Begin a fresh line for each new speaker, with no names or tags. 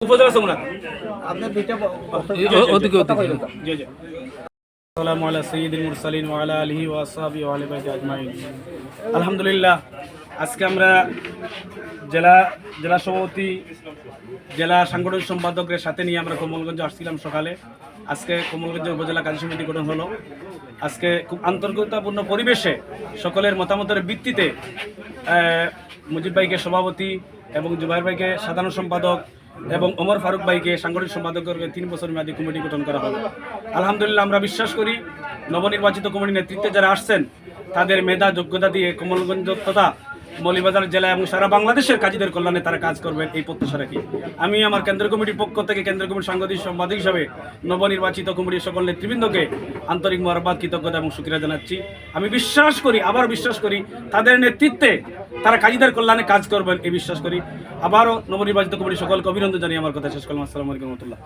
উপজেলা সমনা
আপনার দুইটা
ওদিকে ওদিকে জি জি আসসালামু আলা সাইয়্যিদিল মুরসালিন ওয়া আলা আলিহি ওয়া আসহাবিহি ওয়া আলি বাইতি আজমাইন আলহামদুলিল্লাহ আজকে আমরা জেলা জেলা সভাপতি, জেলা সাংগঠনিক সম্পাদকের সাথে নিয়ে আমরা কমলগঞ্জ আসছিলাম সকালে। আজকে কমলগঞ্জ উপজেলা কাজী সমিতি গঠন হলো। আজকে খুব আন্তর্গতাপূর্ণ পরিবেশে সকলের মতামতের ভিত্তিতে মুজিব ভাইকে সভাপতি এবং জুবাইর ভাইকে সাধারণ সম্পাদক এবং ওমর ফারুক ভাইকে সাংগঠনিক সম্পাদকের তিন বছর মেয়াদী কমিটি গঠন করা হবে আলহামদুলিল্লাহ, আমরা বিশ্বাস করি নবনির্বাচিত কমিটির নেতৃত্বে যারা আসছেন, তাদের মেধা, যোগ্যতা দিয়ে কমলগঞ্জ তথা মৌলিবাজার জেলা এবং সারা বাংলাদেশের কাজীদের কল্যাণে তারা কাজ করবেন, এই প্রত্যাশা রাখি। আমি আমার কেন্দ্র কমিটির পক্ষ থেকে কেন্দ্র কমিটির সাংগঠনিক সম্পাদক হিসাবে নবনির্বাচিত কমিটির সকল নেতৃবৃন্দকে আন্তরিক মহারবাদ, কৃতজ্ঞতা এবং সুক্রিয়া জানাচ্ছি। আমি বিশ্বাস করি, আবার বিশ্বাস করি, তাদের নেতৃত্বে তারা কাজীদের কল্যাণে কাজ করবেন, এই বিশ্বাস করি। আবারও নবনির্বাচিত কমিটির সকলকে অভিনন্দন জানিয়ে আমার কথা শেষ করলাম। আসসালামু আলাইকুম রহমতুল্লাহ।